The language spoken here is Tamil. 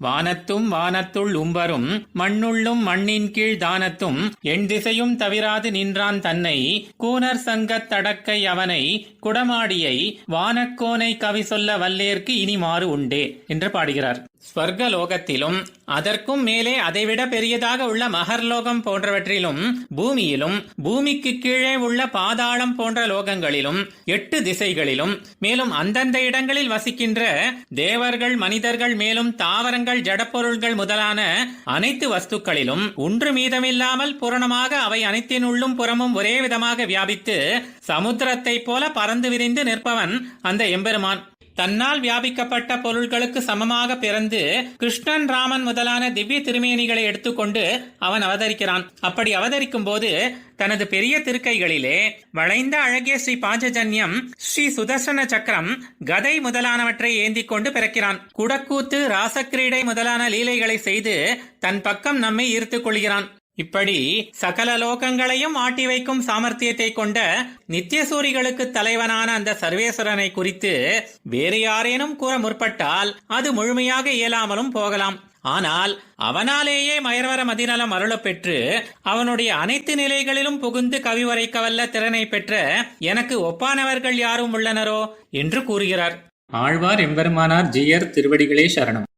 வானத்தும் வானத்துள் உம்பரும் மண்ணுள்ளும் மண்ணின் கீழ் தானத்தும் எண் திசையும் தவிராது நின்றான் தன்னை கூனர் சங்கத் தடக்கை அவனை குடமாடியை வானக்கோனை கவி சொல்ல வல்லேற்கு இனி மாறு உண்டே என்று பாடுகிறார். ஸ்வர்க லோகத்திலும் அதற்கும் மேலே அதைவிட பெரியதாக உள்ள மகர்லோகம் போன்றவற்றிலும் பூமியிலும் பூமிக்கு கீழே உள்ள பாதாளம் போன்ற லோகங்களிலும் எட்டு திசைகளிலும் மேலும் அந்தந்த இடங்களில் வசிக்கின்ற தேவர்கள் மனிதர்கள் மேலும் தாவரங்கள் ஜடப்பொருள்கள் முதலான அனைத்து வஸ்துக்களிலும் ஒன்று மீதமில்லாமல் பூரணமாக அவை அனைத்தினுள்ளும் புறமும் ஒரே விதமாக வியாபித்து சமுத்திரத்தைப் போல பறந்து விரிந்து நிற்பவன் அந்த எம்பெருமான். தன்னால் வியாபிக்கப்பட்ட பொருள்களுக்கு சமமாக பிறந்து கிருஷ்ணன் ராமன் முதலான திவ்ய திருமேனிகளை எடுத்துக்கொண்டு அவன் அவதரிக்கிறான். அப்படி அவதரிக்கும் போது தனது பெரிய திருக்கைகளிலே வளைந்த அழகிய ஸ்ரீ பாஞ்சஜன்யம் ஸ்ரீ சுதர்சன சக்கரம் கதை முதலானவற்றை ஏந்திக் கொண்டு பிறக்கிறான். குடக்கூத்து ராசக்கிரீடை முதலான லீலைகளை செய்து தன் பக்கம் நம்மை ஈர்த்துக் கொள்கிறான். இப்படி சகல லோகங்களையும் ஆட்டி வைக்கும் சாமர்த்தியத்தை கொண்ட நித்தியசூரிகளுக்கு தலைவனான அந்த சர்வேஸ்வரனை குறித்து வேறு யாரேனும் கூற முற்பட்டால் அது முழுமையாக இயலாமலும் போகலாம். ஆனால் அவனாலேயே மயர்வர மதிநலம் அருளப் பெற்று அவனுடைய அனைத்து நிலைகளிலும் புகுந்து கவி வரைக்க திறனை பெற்ற எனக்கு ஒப்பானவர்கள் யாரும் உள்ளனரோ? என்று கூறுகிறார். ஆழ்வார் எம்பெருமானார் ஜியர் திருவடிகளே சரணம்.